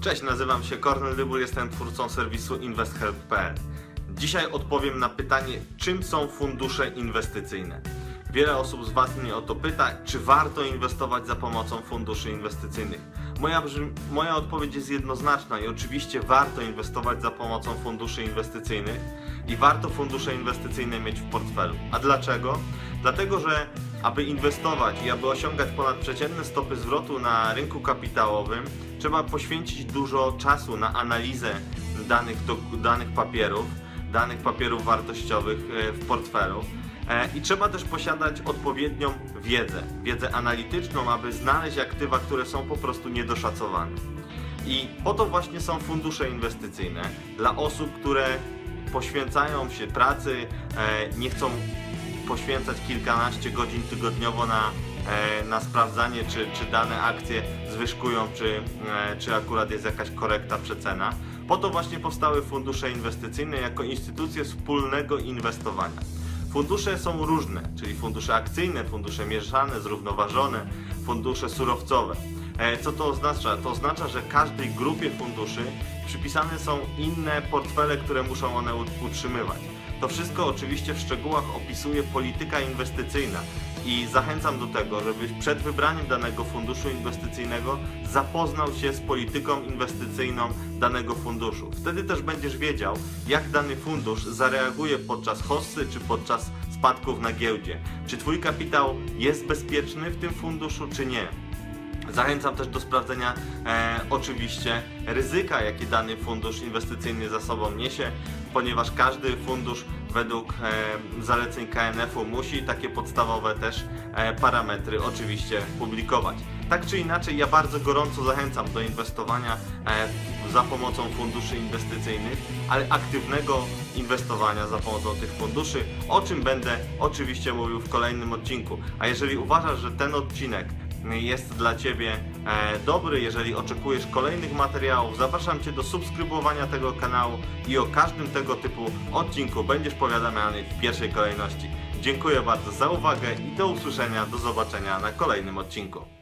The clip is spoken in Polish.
Cześć, nazywam się Kornel Dybur, jestem twórcą serwisu InvestHelp.pl. Dzisiaj odpowiem na pytanie, czym są fundusze inwestycyjne. Wiele osób z Was mnie o to pyta, czy warto inwestować za pomocą funduszy inwestycyjnych. Moja, moja odpowiedź jest jednoznaczna i oczywiście warto inwestować za pomocą funduszy inwestycyjnych i warto fundusze inwestycyjne mieć w portfelu. A dlaczego? Dlatego, że aby inwestować i aby osiągać ponadprzeciętne stopy zwrotu na rynku kapitałowym, trzeba poświęcić dużo czasu na analizę danych, do, danych papierów, danych papierów wartościowych e, w portfelu. E, I trzeba też posiadać odpowiednią wiedzę, wiedzę analityczną, aby znaleźć aktywa, które są po prostu niedoszacowane. I po to właśnie są fundusze inwestycyjne dla osób, które poświęcają się pracy, e, nie chcą poświęcać kilkanaście godzin tygodniowo na, e, na sprawdzanie, czy, czy dane akcje zwyżkują, czy, e, czy akurat jest jakaś korekta przecena. Po to właśnie powstały fundusze inwestycyjne jako instytucje wspólnego inwestowania. Fundusze są różne, czyli fundusze akcyjne, fundusze mieszane, zrównoważone, fundusze surowcowe. E, Co to oznacza? To oznacza, że każdej grupie funduszy przypisane są inne portfele, które muszą one ut- utrzymywać. To wszystko oczywiście w szczegółach opisuje polityka inwestycyjna i zachęcam do tego, żebyś przed wybraniem danego funduszu inwestycyjnego zapoznał się z polityką inwestycyjną danego funduszu. Wtedy też będziesz wiedział, jak dany fundusz zareaguje podczas hossy czy podczas spadków na giełdzie. Czy Twój kapitał jest bezpieczny w tym funduszu, czy nie? Zachęcam też do sprawdzenia e, oczywiście ryzyka, jakie dany fundusz inwestycyjny za sobą niesie, ponieważ każdy fundusz według e, zaleceń KNF-u musi takie podstawowe też e, parametry oczywiście publikować. Tak czy inaczej, ja bardzo gorąco zachęcam do inwestowania e, za pomocą funduszy inwestycyjnych, ale aktywnego inwestowania za pomocą tych funduszy, o czym będę oczywiście mówił w kolejnym odcinku. A jeżeli uważasz, że ten odcinek jest dla Ciebie e, dobry. Jeżeli oczekujesz kolejnych materiałów, zapraszam Cię do subskrybowania tego kanału i o każdym tego typu odcinku będziesz powiadamiany w pierwszej kolejności. Dziękuję bardzo za uwagę i do usłyszenia, do zobaczenia na kolejnym odcinku.